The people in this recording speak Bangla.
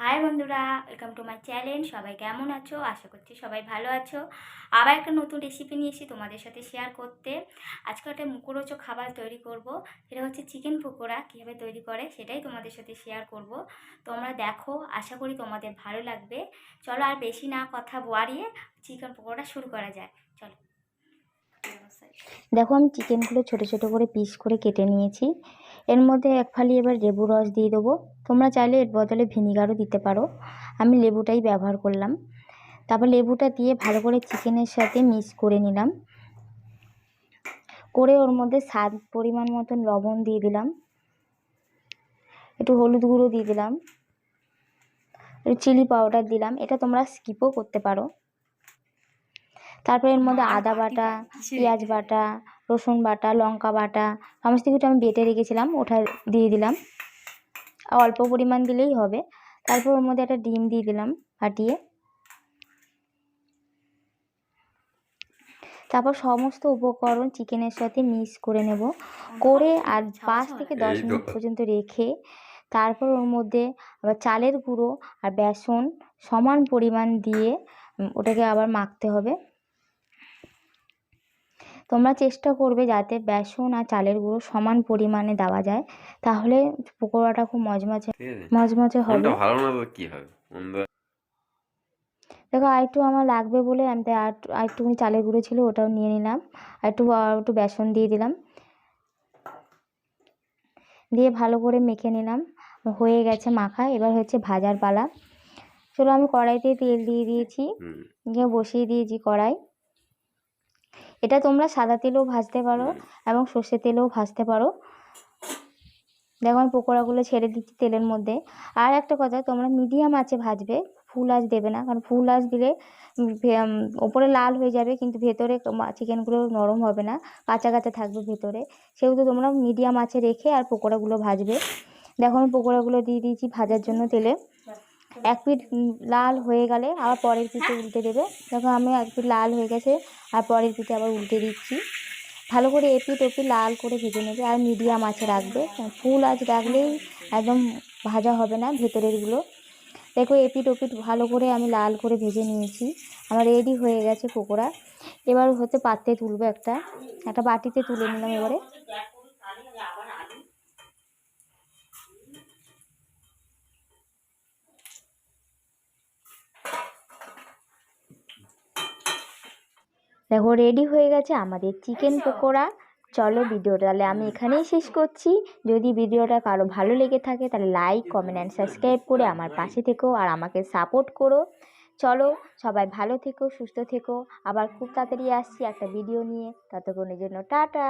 হাই বন্ধুরা ওয়েলকাম টু মাই চ্যানেল সবাই কেমন আছো? আশা করছি সবাই ভালো আছো। আবার একটা নতুন রেসিপি নিয়ে এসেছি তোমাদের সাথে শেয়ার করতে। আজকে একটা মুখরোচক খাবার তৈরি করব। সেটা হচ্ছে চিকেন পকোড়া। কীভাবে তৈরি করে সেটাই তোমাদের সাথে শেয়ার করব। তোমরা দেখো, আশা করি তোমাদের ভালো লাগবে। চলো আর বেশি না কথা বাড়িয়ে চিকেন পকোড়া শুরু করা যায় চলো। দেখো, আমি চিকেনগুলো ছোটো ছোটো করে পিস করে কেটে নিয়েছি। এর মধ্যে এক ফালি এবার লেবু রস দিয়ে দেবো। তোমরা চাইলে এর বদলে ভিনিগারও দিতে পারো। আমি লেবুটাই ব্যবহার করলাম। তারপর লেবুটা দিয়ে ভালো করে চিকেনের সাথে মিক্স করে নিলাম। করে ওর মধ্যে স্বাদ পরিমাণ মতন লবণ দিয়ে দিলাম। একটু হলুদ গুঁড়ো দিয়ে দিলাম। একটু চিলি পাউডার দিলাম। এটা তোমরা স্কিপও করতে পারো। তারপর এর মধ্যে আদা বাটা পেঁয়াজ বাটা রসুন বাটা লঙ্কা বাটা সমস্ত কিছু আমি বেটে রেখেছিলাম ওটা দিয়ে দিলাম। আর অল্প পরিমাণ দিলেই হবে। তারপর ওর মধ্যে একটা ডিম দিয়ে দিলাম ফাটিয়ে। তারপর সমস্ত উপকরণ চিকেনের সাথে মিক্স করে নেব। করে আর পাঁচ থেকে দশ মিনিট পর্যন্ত রেখে তারপর ওর মধ্যে আবার চালের গুঁড়ো আর বেসন সমান পরিমাণ দিয়ে ওটাকে আবার মাখতে হবে। তোমরা চেষ্টা করবে যাতে বেসন আর চালের গুঁড়ো সমান পরিমাণে দেওয়া যায়। তাহলে পকোড়াটা খুব মজমজে মজমজে হবে। ভালো না কি হবে? দেখো আর একটু আমার লাগবে বলে আমি তাই আর একটুখানি চালের গুঁড়ো ছিল ওটাও নিয়ে নিলাম। আর একটু আর একটু বেসন দিয়ে দিলাম। দিয়ে ভালো করে মেখে নিলাম। হয়ে গেছে মাখা। এবার হচ্ছে ভাজার পালা। চলো আমি কড়াইতে তেল দিয়ে দিয়েছি। বসিয়ে দিয়েছি কড়াই। এটা তোমরা সাদা তেলেও ভাজতে পারো এবং সর্ষে তেলেও ভাজতে পারো। দেখো আমি পকোড়াগুলো ছেড়ে দিচ্ছি তেলের মধ্যে। আর একটা কথা তোমরা মিডিয়াম আঁচে ভাজবে ফুল আঁচ দেবে না। কারণ ফুল আঁচ দিলে ওপরে লাল হয়ে যাবে কিন্তু ভেতরে চিকেনগুলো নরম হবে না কাঁচা কাঁচা থাকবে ভেতরে। সেহেতু তোমরা মিডিয়াম আঁচে রেখে আর পকোড়াগুলো ভাজবে। দেখো আমি পকোড়াগুলো দিয়ে দিয়েছি ভাজার জন্য তেলে। এক পিঠ লাল হয়ে গেলে আবার পরের পিঠে উল্টে দেবে। দেখো আমি এক পিঠ লাল হয়ে গেছে, আর পরের পিঠে আবার উল্টে দিচ্ছি। ভালো করে এপিট ওপিট লাল করে ভেজে নেবে, আর মিডিয়াম আঁচে রাখবে। ফুল আঁচ রাখলেই একদম ভাজা হবে না ভেতরেরগুলো দেখো এপিট ওপিট ভালো করে আমি লাল করে ভেজে নিয়েছি। আমার রেডি হয়ে গেছে পকোড়া। এবার হতে পাত্রে তুলবো একটা। একটা বাটিতে তুলে নিলাম এবারে। দেখো রেডি হয়ে গেছে আমাদের চিকেন পকোড়া। চলো ভিডিওটা তাহলে আমি এখানেই শেষ করছি। যদি ভিডিওটা কারও ভালো লেগে থাকে তাহলে লাইক কমেন্ট অ্যান্ড সাবস্ক্রাইব করে আমার পাশে থেকো আর আমাকে সাপোর্ট করো। চলো সবাই ভালো থেকো সুস্থ থেকো। আবার খুব তাড়াতাড়ি আসছি একটা ভিডিও নিয়ে। ততক্ষণের জন্য টাটা।